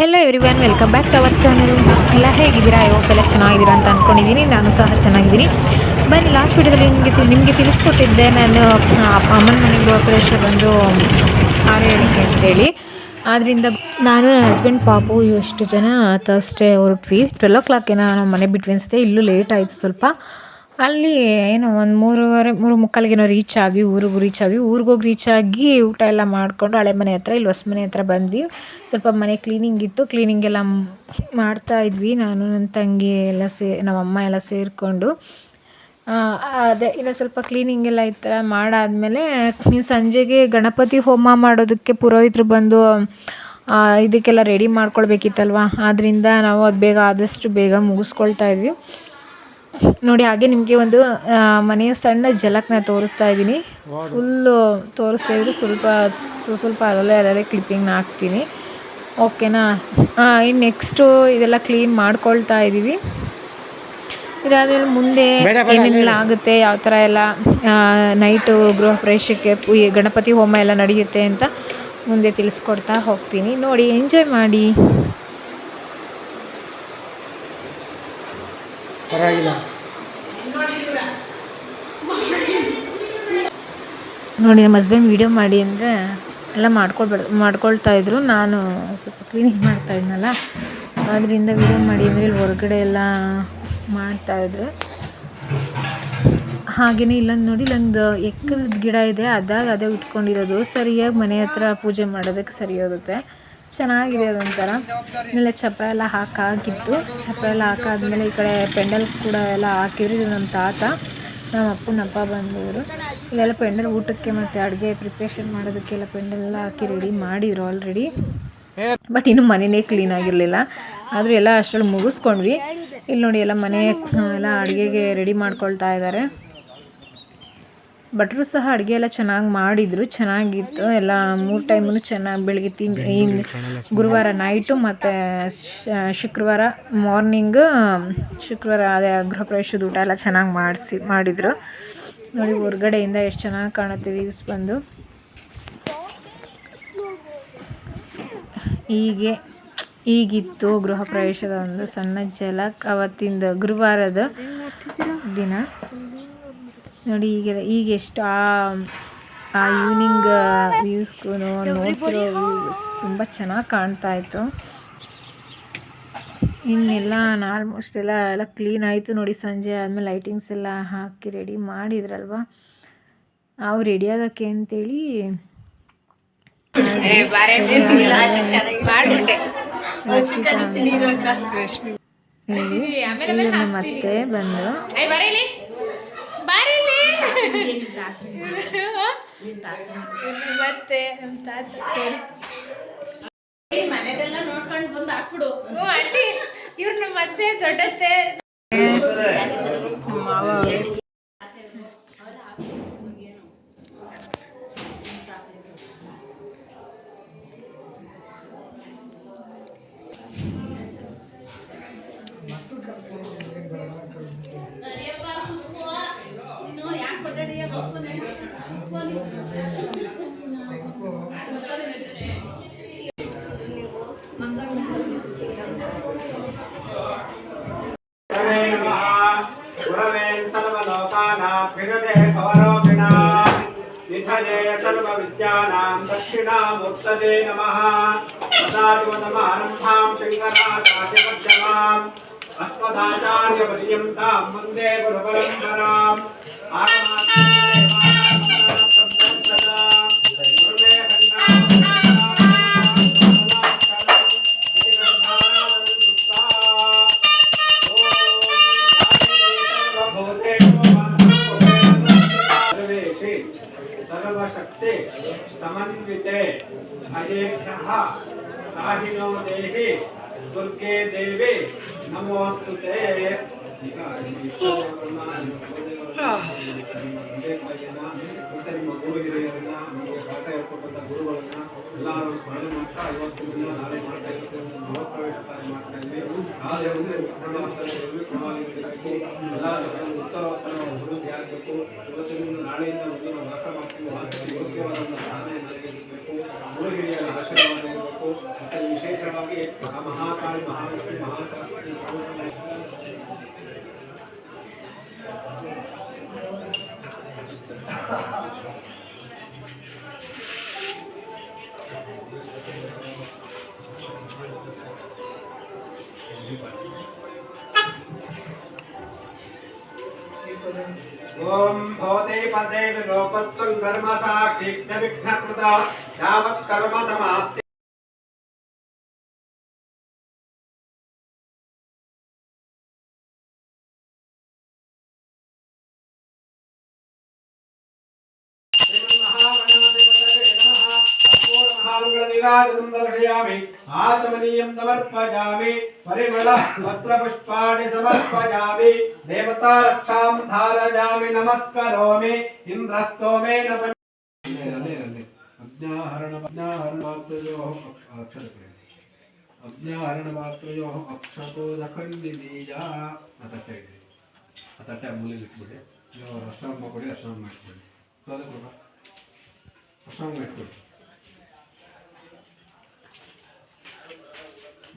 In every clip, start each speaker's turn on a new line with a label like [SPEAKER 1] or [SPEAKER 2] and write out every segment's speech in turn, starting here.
[SPEAKER 1] Hello everyone welcome back to our channel ಎಲ್ಲ ಹೇಗಿದ್ದೀರಾ? ಎಲ್ಲ ಚೆನ್ನಾಗಿದ್ದೀರಾ ಅಂತ ಅಂದ್ಕೊಂಡಿದ್ದೀನಿ ನಾನು ಸಹ ಚೆನ್ನಾಗಿದ್ದೀನಿ. ಬನ್ನಿ ಲಾಸ್ಟ್ ವೀಡಿಯೋದಲ್ಲಿ ನಿಮಗೆ ನಿಮಗೆ ತಿಳಿಸ್ಕೊಟ್ಟಿದ್ದೆ ನಾನು ಅಮ್ಮನ ಮನೆಗೆ ಗೃಹಪ್ರವೇಶ ಬಂದು ಆರು ಹೇಳಿಕೆ ಅಂತೇಳಿ ಆದ್ದರಿಂದ ನಾನು ನನ್ನ ಹಸ್ಬೆಂಡ್ ಪಾಪು ಇಷ್ಟು ಜನ ತರ್ಸ್ಡೇ ಹೊರಟ್ವಿ. ಟ್ವೆಲ್ ಓ ಕ್ಲಾಕ್ ಏನೋ ನಾವು ಮನೆ ಬಿಟ್ವಿ ಅನಿಸುತ್ತೆ. ಇಲ್ಲೂ ಲೇಟ್ ಆಯಿತು ಸ್ವಲ್ಪ. ಅಲ್ಲಿ ಏನೋ ಒಂದು ಮೂರುವರೆ, ಮೂರು ಮುಕ್ಕಾಲಿಗೇನೋ ರೀಚ್ ಆಗಿ, ಊರಿಗೆ ರೀಚ್ ಆಗಿ ಊರಿಗೆ ಹೋಗಿ ರೀಚ್ ಆಗಿ ಊಟ ಎಲ್ಲ ಮಾಡಿಕೊಂಡು ಹಳೆ ಮನೆ ಹತ್ರ, ಇಲ್ಲಿ ಹೊಸ ಮನೆ ಹತ್ರ ಬಂದ್ವಿ. ಸ್ವಲ್ಪ ಮನೆ ಕ್ಲೀನಿಂಗ್ ಇತ್ತು. ಕ್ಲೀನಿಂಗ್ ಎಲ್ಲ ಮಾಡ್ತಾ ಇದ್ವಿ. ನಾನು, ನನ್ನ ತಂಗಿ ಎಲ್ಲ ಸೇ, ನಮ್ಮಮ್ಮ ಎಲ್ಲ ಸೇರಿಕೊಂಡು. ಅದೇ, ಇನ್ನು ಸ್ವಲ್ಪ ಕ್ಲೀನಿಂಗ್ ಎಲ್ಲ ಈ ಥರ ಮಾಡಾದಮೇಲೆ ಇನ್ನು ಸಂಜೆಗೆ ಗಣಪತಿ ಹೋಮ ಮಾಡೋದಕ್ಕೆ ಪುರೋಹಿತರು ಬಂದು ಇದಕ್ಕೆಲ್ಲ ರೆಡಿ ಮಾಡ್ಕೊಳ್ಬೇಕಿತ್ತಲ್ವ? ಆದ್ದರಿಂದ ನಾವು ಅದು ಬೇಗ ಆದಷ್ಟು ಬೇಗ ಮುಗಿಸ್ಕೊಳ್ತಾ ಇದ್ವಿ. ನೋಡಿ ಹಾಗೆ ನಿಮಗೆ ಒಂದು ಮನೆಯ ಸಣ್ಣ ಜಲಕ್ನ ತೋರಿಸ್ತಾ ಇದ್ದೀನಿ. ಫುಲ್ಲು ತೋರಿಸ್ತಾ ಇದ್ರು ಸ್ವಲ್ಪ ಸ್ವ- ಸ್ವಲ್ಪ ಅದರಲ್ಲೇ ಅದರಲ್ಲೇ ಕ್ಲಿಪ್ಪಿಂಗ್ನ ಹಾಕ್ತೀನಿ. ಓಕೆನಾ ಇನ್ನು ನೆಕ್ಸ್ಟು ಇದೆಲ್ಲ ಕ್ಲೀನ್ ಮಾಡ್ಕೊಳ್ತಾ ಇದ್ದೀವಿ ಇದಾದ್ಮೇಲೆ ಮುಂದೆ ಏನೇನೆಲ್ಲ ಆಗುತ್ತೆ ಯಾವ ಥರ ಎಲ್ಲ ನೈಟು ಗೃಹ ಪ್ರವೇಶಕ್ಕೆ ಗಣಪತಿ ಹೋಮ ಎಲ್ಲ ನಡೆಯುತ್ತೆ ಅಂತ ಮುಂದೆ ತಿಳಿಸ್ಕೊಡ್ತಾ ಹೋಗ್ತೀನಿ. ನೋಡಿ ಎಂಜಾಯ್ ಮಾಡಿ.
[SPEAKER 2] ಪರವಾಗಿಲ್ಲ.
[SPEAKER 1] ನೋಡಿ, ನಮ್ಮ ಹಸ್ಬೆಂಡ್ ವೀಡಿಯೋ ಮಾಡಿ ಅಂದರೆ ಎಲ್ಲ ಮಾಡ್ಕೊಳ್ಬೇಡ ಮಾಡ್ಕೊಳ್ತಾ ಇದ್ರು. ನಾನು ಸ್ವಲ್ಪ ಕ್ಲೀನಿಂಗ್ ಮಾಡ್ತಾ ಇದ್ನಲ್ಲ. ಅದರಿಂದ ವೀಡಿಯೋ ಮಾಡಿ ಅಂದರೆ ಇಲ್ಲಿ ಹೊರಗಡೆ ಎಲ್ಲ ಮಾಡ್ತಾಯಿದ್ರು ಹಾಗೆಯೇ ಇಲ್ಲೊಂದು ನೋಡಿ, ಇಲ್ಲೊಂದು ಎಕ್ಕರದ ಗಿಡ ಇದೆ. ಅದಾಗ ಅದೇ ಉಟ್ಕೊಂಡಿರೋದು. ಸರಿಯಾಗಿ ಮನೆ ಹತ್ರ ಪೂಜೆ ಮಾಡೋದಕ್ಕೆ ಸರಿ ಹೋಗುತ್ತೆ. ಚೆನ್ನಾಗಿದೆ ಅದೊಂಥರ. ಆಮೇಲೆ ಚಪ್ರ ಎಲ್ಲ ಹಾಕಾಗಿತ್ತು. ಚಪ್ರ ಎಲ್ಲ ಹಾಕಾದ್ಮೇಲೆ ಈ ಕಡೆ ಪೆಂಡಲ್ ಕೂಡ ಎಲ್ಲ ಹಾಕಿದ್ರು. ಇದು ನಮ್ಮ ತಾತ, ನಮ್ಮ ಅಪ್ಪನ ಅಪ್ಪ ಬಂದವರು. ಇಲ್ಲೆಲ್ಲ ಪೆಂಡಲ್ ಊಟಕ್ಕೆ ಮತ್ತು ಅಡುಗೆ ಪ್ರಿಪ್ರೇಷನ್ ಮಾಡೋದಕ್ಕೆಲ್ಲ ಪೆಂಡಲ್ ಎಲ್ಲ ಹಾಕಿ ರೆಡಿ ಮಾಡಿದ್ರು ಆಲ್ರೆಡಿ ಬಟ್ ಇನ್ನು ಮನೆಯೇ ಕ್ಲೀನ್ ಆಗಿರಲಿಲ್ಲ. ಆದರೂ ಎಲ್ಲ ಅಷ್ಟರಲ್ಲಿ ಮುಗಿಸ್ಕೊಂಡ್ವಿ. ಇಲ್ಲಿ ನೋಡಿ ಎಲ್ಲ ಮನೆ, ಎಲ್ಲ ಅಡುಗೆಗೆ ರೆಡಿ ಮಾಡ್ಕೊಳ್ತಾ ಇದ್ದಾರೆ. ಭಟ್ರು ಸಹ ಅಡುಗೆ ಎಲ್ಲ ಚೆನ್ನಾಗಿ ಮಾಡಿದರು ಚೆನ್ನಾಗಿತ್ತು. ಎಲ್ಲ ಮೂರು ಟೈಮೂ ಚೆನ್ನಾಗಿ ಬೆಳಗ್ಗೆ ತಿಂಡಿ ಗುರುವಾರ ನೈಟು ಮತ್ತು ಶುಕ್ರವಾರ ಮಾರ್ನಿಂಗ್ ಶುಕ್ರವಾರ ಅದೇ ಗೃಹ ಪ್ರವೇಶದ ಊಟ ಎಲ್ಲ ಚೆನ್ನಾಗಿ ಮಾಡಿಸಿ ಮಾಡಿದರು. ನೋಡಿ ಹೊರಗಡೆಯಿಂದ ಎಷ್ಟು ಚೆನ್ನಾಗಿ ಕಾಣುತ್ತೆ ವ್ಯೂಸ್ ಬಂದು. ಹೀಗೆ ಈಗಿತ್ತು ಗೃಹ ಪ್ರವೇಶದ ಒಂದು ಸಣ್ಣ ಜಲಕ್ ಅವತ್ತಿಂದ ಗುರುವಾರದ ದಿನ. ನೋಡಿ ಈಗ ಈಗ ಎಷ್ಟು ಆ ಆ ಈವ್ನಿಂಗ್ ವ್ಯೂಸ್ಗೂ ನೋಡ್ತಿರೋ ವ್ಯೂಸ್ ತುಂಬ ಚೆನ್ನಾಗಿ ಕಾಣ್ತಾ ಇತ್ತು. ಇನ್ನೆಲ್ಲ ಆಲ್ಮೋಸ್ಟ್ ಎಲ್ಲ ಎಲ್ಲ ಕ್ಲೀನ್ ಆಯಿತು ನೋಡಿ ಸಂಜೆ ಆದಮೇಲೆ ಲೈಟಿಂಗ್ಸ್ ಎಲ್ಲ ಹಾಕಿ ರೆಡಿ ಮಾಡಿದ್ರಲ್ವ? ರೆಡಿ ಆಗೋಕ್ಕೆ ಅಂತೇಳಿ ಮತ್ತೆ ಬಂದು ಮತ್ತೆ ನಮ್ಮ ತಾತ
[SPEAKER 3] ಮನೆದೆಲ್ಲ ನೋಡ್ಕೊಂಡು ಬಂದು ಹಾಕ್ಬಿಡು.
[SPEAKER 1] ಆಂಟಿ ಇವ್ರು ನಮ್ಮ ಅತ್ತೆ ದೊಡ್ಡತ್ತೆ.
[SPEAKER 2] सर्वविद्यानां दक्षिणामुक्तदे नमः सदाशिवसमारम्भां शङ्कराचार्यमध्यमाम् अस्मदाचार्यपर्यन्तां वन्दे गुरुपरम्पराम् सर्वेषि సమన్వితే అయేభ్యః కాహినో దేహి దుర్గే దేవి నమోస్తుతే ತಂದೆಯನ್ನ ಮತ್ತೆ ನಿಮ್ಮ ಗುರು ಹಿರಿಯರನ್ನ ನಮಗೆ ಪಾಠ ಹೇಳ್ಕೊಟ್ಟಂಥ ಗುರುಗಳನ್ನ ಎಲ್ಲರೂ ಸ್ಮರಣೆ ಮಾಡ್ತಾ ಇವತ್ತಿನಿಂದ ನಾಳೆ ಮಾಡ್ತಾ ಇರ್ತೀವಿ ಗೃಹಪ್ರವೇಶ ಮಾಡ್ತಾ ಇದ್ವಿ ಆ ದೇವರಿಗೆ ಪೂರ್ಣಾವರ್ತನೆಯಲ್ಲಿ ಪೂರ್ಣವಾಗಿರಬೇಕು ಎಲ್ಲ ಉತ್ತರವಾಗ್ತಾನೆ ಅಭಿವೃದ್ಧಿ ಆಗಬೇಕು ಇವತ್ತಿನಿಂದ ನಾಳೆಯಿಂದ ಒಂದು ನಾವು ವಾಸ ಮಾಡ್ತೀವಿ ವಾಸಕ್ಕೆ ಯೋಗ್ಯವಾದಂಥ ದಾನ ಎಲ್ಲರಿಗೆ ಸಿಗಬೇಕು ಗುರು ಹಿರಿಯರ ಆಶೀರ್ವಾದ ಇರಬೇಕು ಮತ್ತು ವಿಶೇಷವಾಗಿ ಆ ಮಹಾಕಾಳಿ ಮಹಾಲಕ್ಷ್ಮಿ ಮಹಾಸರಸ್ವತಿ ॐ भवते पदे विलोपत्वं कर्म साक्षिज्ञविघ्नकृता यावत् कर्म समाप्ति दर्शयामि आचमनीयं समर्पयामि परिमल पत्रपुष्पाणि समर्पयामि देवता रक्षां धारयामि नमस्करोमि इन्द्रस्तोमेन अज्ञाहरण अज्ञाहरणमात्रयोः अक्षरप्रेम ಅಜ್ಞಾಹರಣಮಾತ್ರಯೋ ಅಕ್ಷತೋ ದಖಂಡಿನೀಯ ಅದಕ್ಕೆ ಇದೆ ಅದಕ್ಕೆ ಮೂಲೆಯಲ್ಲಿ ಇಟ್ಬಿಡಿ ನೀವು ಅಷ್ಟಾಂಗ ಮಾಡ್ಕೊಡಿ ಅಷ್ಟಾಂಗ ಮಾಡ್ಕೊಡಿ ಸೊ ಅದಕ್ಕೆ ಕೊಡ ಅಷ್ಟಾಂಗ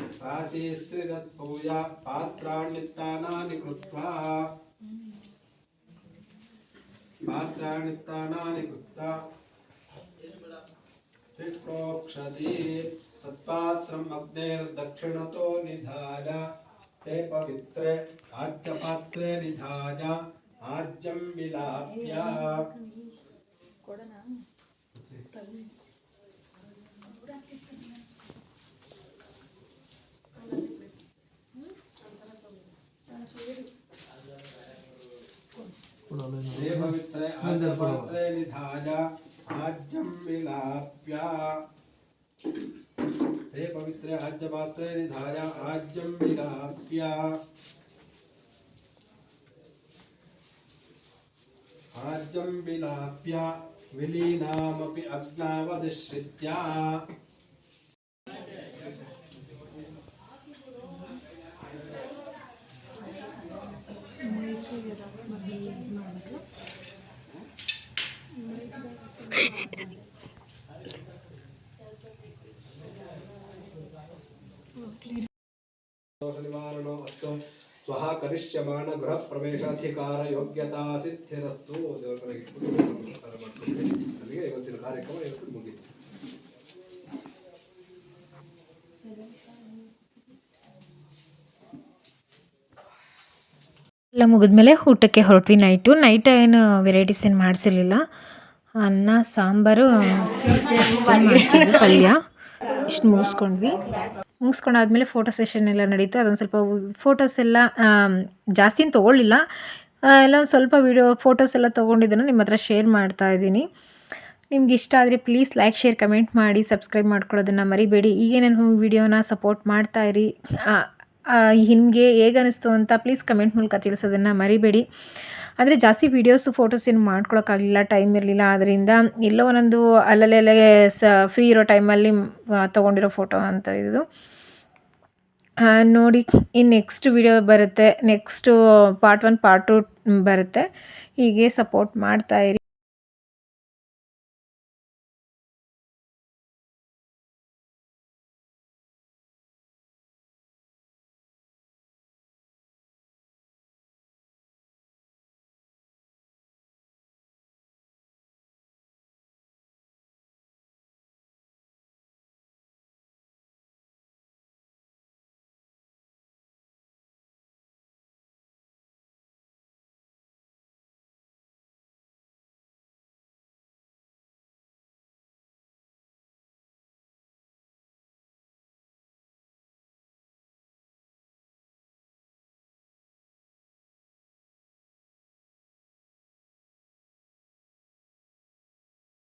[SPEAKER 2] प्राची स्त्रीरत्पूजा पात्राण्यत्तानानि कृत्वा। पात्राण्यत्तानानि कृत्वा। तिष्प्रोक्षति तत्पात्रम् अग्नेर्दक्षिणतो निधाय। ते पवित्रे आज्यपात्रे निधाय। आज्यं विलाप्य ते पवित्रे आज्यपात्रे निधाय आज्यं विलाप्य। पवित्रे आज्यपात्रे निधाय आज्यं विलाप्य। आज्यं विलाप्य। विलीनामपि अग्नावदिश्रित्या ಮುಚ್ಯಮಾನ ಗೃಹ ಪ್ರವೇಶಾಧಿಕಾರ ಯೋಗ್ಯತಾ ಸಿದ್ಧಿರಸ್ತು. ದೇವರ ಕಡೆಗೆ ನಮಸ್ಕಾರ ಮಾಡ್ತೀನಿ ಅಲ್ಲಿಗೆ ಇವತ್ತಿನ ಕಾರ್ಯಕ್ರಮ ಇವತ್ತು ಮುಗಿತು.
[SPEAKER 1] ಎಲ್ಲ ಮುಗಿದ್ಮೇಲೆ ಊಟಕ್ಕೆ ಹೊರಟ್ವಿ. ನೈಟು, ನೈಟ್ ಏನು ವೆರೈಟೀಸ್ ಏನು ಮಾಡಿಸಿರ್ಲಿಲ್ಲ. ಅನ್ನ, ಸಾಂಬಾರು ಪಲ್ಯ. ಇಷ್ಟು ಮುಗಿಸ್ಕೊಂಡ್ವಿ ಮುಗಿಸ್ಕೊಂಡಾದ್ಮೇಲೆ ಫೋಟೋ ಸೆಷನ್ ಎಲ್ಲ ನಡೀತು. ಅದೊಂದು ಸ್ವಲ್ಪ ಫೋಟೋಸ್ ಎಲ್ಲ ಜಾಸ್ತಿನೂ ಜಾಸ್ತಿ ತೊಗೊಳ್ಳಿಲ್ಲ. ಎಲ್ಲ ಒಂದು ಸ್ವಲ್ಪ ವೀಡಿಯೋ ಫೋಟೋಸ್ ಎಲ್ಲ ತೊಗೊಂಡಿದ್ದನ್ನು ನಿಮ್ಮ ಹತ್ರ ಶೇರ್ ಮಾಡ್ತಾ ಇದ್ದೀನಿ. ನಿಮ್ಗೆ ಇಷ್ಟ ಆದರೆ ಪ್ಲೀಸ್ ಲೈಕ್ ಶೇರ್ ಕಮೆಂಟ್ ಮಾಡಿ ಸಬ್ಸ್ಕ್ರೈಬ್ ಮಾಡ್ಕೊಳ್ಳೋದನ್ನು ಮರಿಬೇಡಿ. ಹೀಗೆ ನಾನು ವೀಡಿಯೋನ ಸಪೋರ್ಟ್ ಮಾಡ್ತಾ ಇರಿ ನಿಮಗೆ ಅನ್ನಿಸ್ತು ಅಂತ ಪ್ಲೀಸ್ ಕಮೆಂಟ್ ಮೂಲಕ ತಿಳಿಸೋದನ್ನು ಮರಿಬೇಡಿ. ಅಂದರೆ ಜಾಸ್ತಿ ವೀಡಿಯೋಸು ಫೋಟೋಸ್ ಏನು ಮಾಡ್ಕೊಳಕ್ಕಾಗಲಿಲ್ಲ ಟೈಮ್ ಇರಲಿಲ್ಲ. ಆದ್ದರಿಂದ ಎಲ್ಲೋ ಒಂದೊಂದು ಅಲ್ಲಲ್ಲೇ ಸ ಫ್ರೀ ಇರೋ ಟೈಮಲ್ಲಿ ತೊಗೊಂಡಿರೋ ಫೋಟೋ ಅಂತ ಇದು ನೋಡಿ ಇನ್ನು ನೆಕ್ಸ್ಟ್ ವಿಡಿಯೋ ಬರುತ್ತೆ. Next part one part two ಬರುತ್ತೆ. ಹೀಗೆ ಸಪೋರ್ಟ್ ಮಾಡ್ತಾ ಇರಿ.